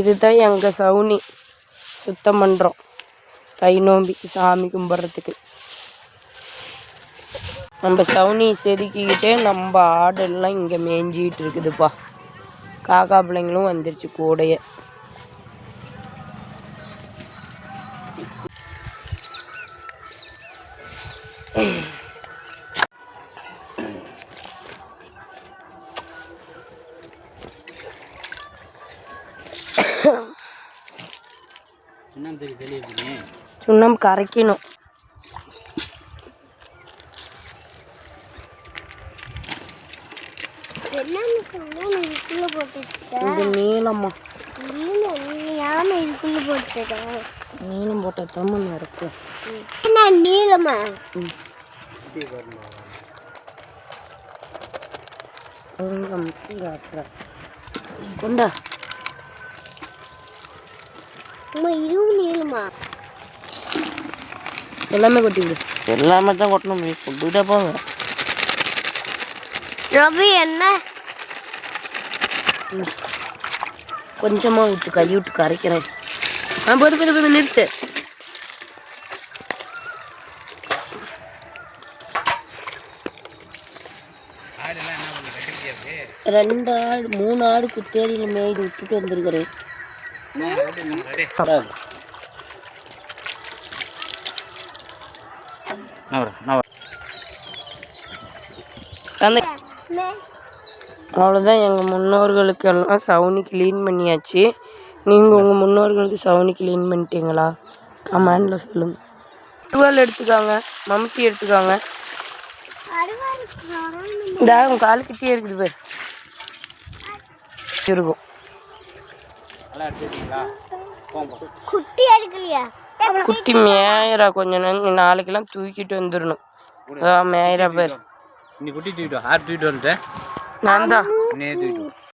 இதுதான் எங்கள் சவுனி. சுத்தம் பண்ணுறோம் தை நோம்பி சாமி கும்பிட்றதுக்கு. நம்ம சவுனி செதுக்கிக்கிட்டே நம்ம ஆடெல்லாம் இங்கே மேய்ஞ்சிக்கிட்டு இருக்குதுப்பா. காக்கா பிள்ளைங்களும் வந்துருச்சு கூடையே. Mm-hmm. சுண்ணாம்பு கரைக்கணும். இது போட்டுட்டேன் நீளம். போட்டால் தான் இருக்கும் நீளமா? கொண்டா. நீளமா எல்லாமே கொட்டி விடு எல்லாமே தான் கொட்டணும் நீ கொண்டுகிட்டே போங்க. ரவி என்ன? கொஞ்சமாக விட்டு கை விட்டு கரைக்கிறேன். ஆ போது போது போது நிறுத்து. ரெண்டு ஆடு மூணு ஆடு குத்தேரியில் மேய்து விட்டுட்டு வந்திருக்கிறேன். அவ்வளோதான் எங்கள் முன்னோர்களுக்கெல்லாம் சவுனி க்ளீன் பண்ணியாச்சு. நீங்கள் உங்கள் முன்னோர்களுக்கு சவுனி க்ளீன் பண்ணிட்டீங்களா? கமெண்டில் சொல்லுங்கள் டுவெல் எடுத்துக்காங்க மம்முட்டி எடுத்துக்காங்க. இந்த உங்கள் கால் கிட்டே இருக்குது பேர். இருக்கும். நல்லா எடுத்துக்கிட்டீங்களா? போங்க. குட்டி எடுக்கலையா? குட்டி மேயரா கொஞ்ச நேரம் நாளைக்கெல்லாம் தூக்கிட்டு வந்துடணும். மேயரா பேர். இன்னைக்கு குட்டி தூக்கிட்டு. யார் தூக்கிட்டு வந்துட்டேன் நான் தான். இன்னே தூக்கிட்டு.